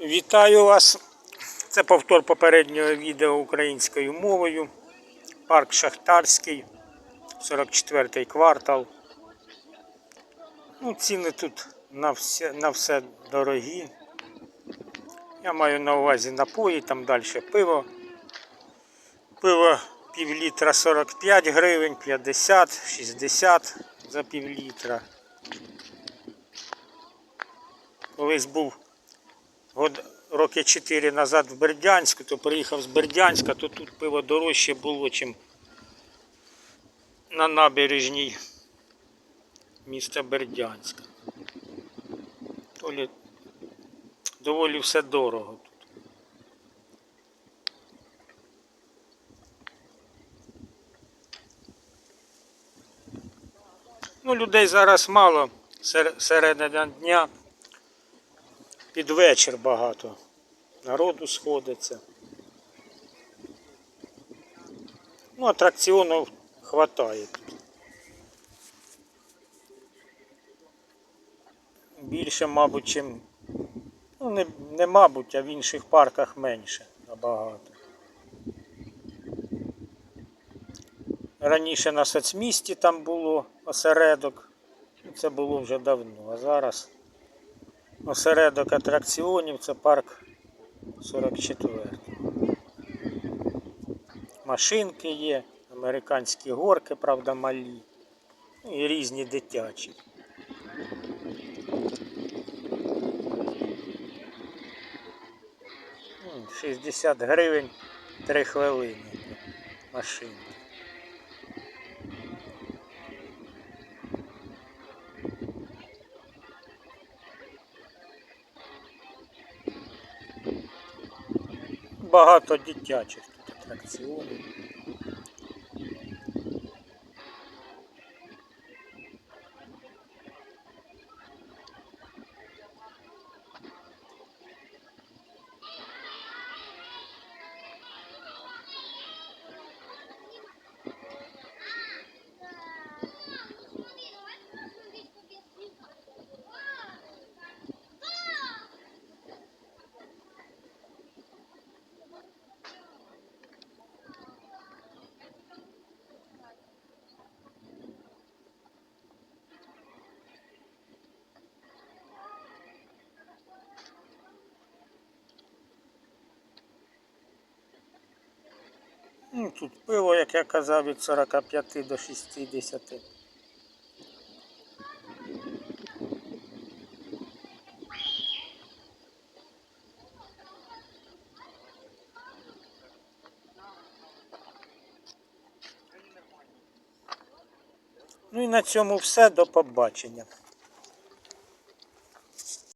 Вітаю вас! Це повтор попереднього відео українською мовою. Парк Шахтарський, 44 квартал. Ну, ціни тут на все, на все дорогі. Я маю на увазі напої, там далі пиво. Пиво пів літра 45 гривень, 50, 60 за пів літра. Колись був год, роки 4 назад в Бердянську, то приїхав з Бердянська, то тут пиво дорожче було, ніж на набережній міста Бердянська. То лі доволі все дорого. Ну, людей зараз мало сер- середина дня. Під вечір багато. Народу сходиться. Ну, атракціонів хватає. Більше, мабуть, чим. Ну, не, не мабуть, а в інших парках менше набагато. Раніше на соцмісті там було осередок. Це було вже давно, а зараз осередок атракціонів це парк 44. Машинки є, американські горки, правда, малі. Ну, і різні дитячі. М, 60 гривень 3 хвилини машинки. Багато дитячих тут атракціонів. Ну, тут пиво, як я казав, від 45 до 60. Ну і на цьому все. До побачення.